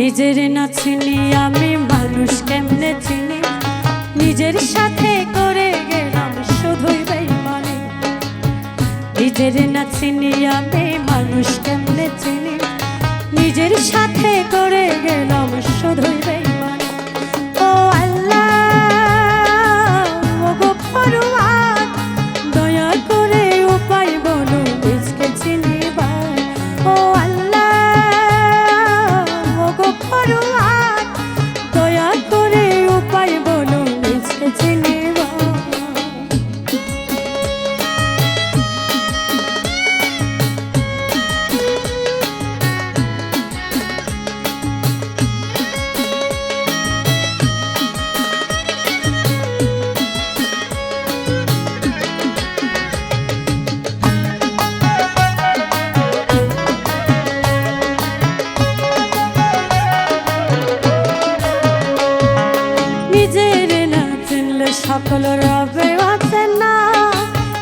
নিজের না চিনি, আমি মানুষ কেমনে চিনি? নিজের সাথে করে গেলাম শুধুই বেমানি নিজের না চিনি, আমি মানুষ কেমনে চিনি? নিজের সাথে করে গেলাম শুধুই সকল রবে আছে না।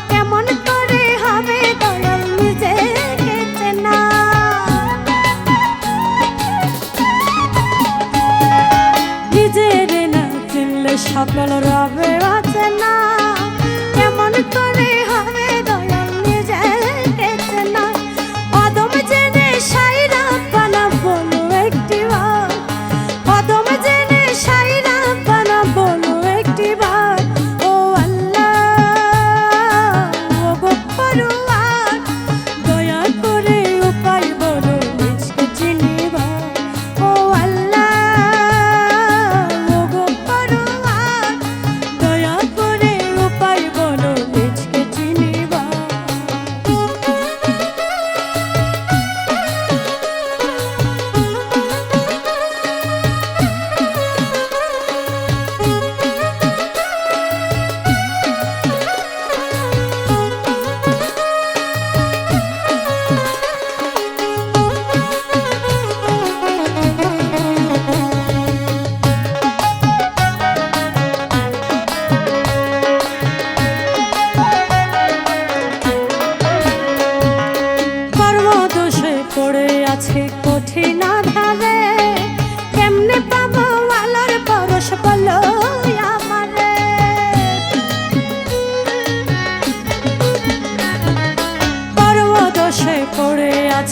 কেমন করে হবে দয়াল নিজে গেছে না। নিজের না চিনলে সকল রবে আছে না।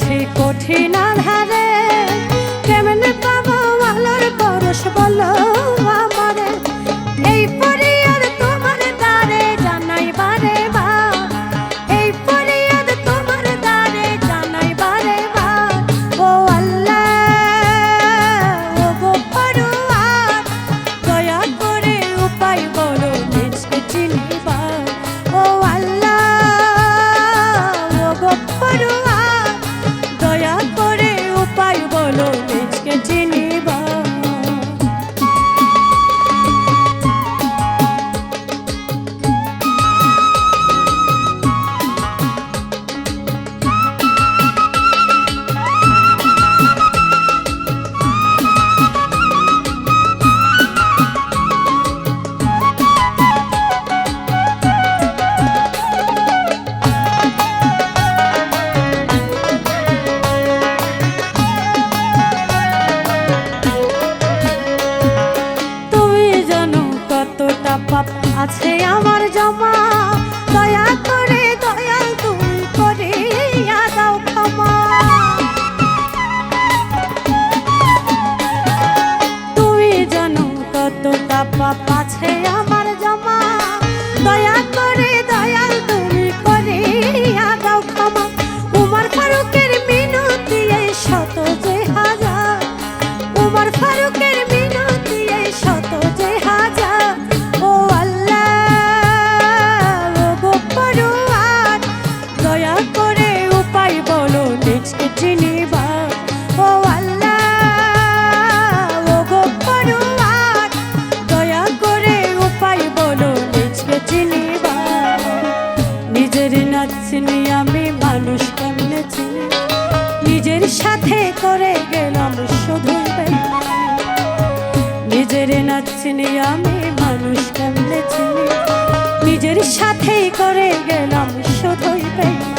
আছে কঠিন আধারে কেমনে পাবো আলোর পরশ বলো আছে আমার জমা। দয়া করে, দয়াল তুমি করে দাও ক্ষমা। তুমি জানো কতটা পাপ আছে আমার গাছ চিনি আমি মানুষ কেমনে নিজের সাথেই করে গেলাম শুধুই পেয়ে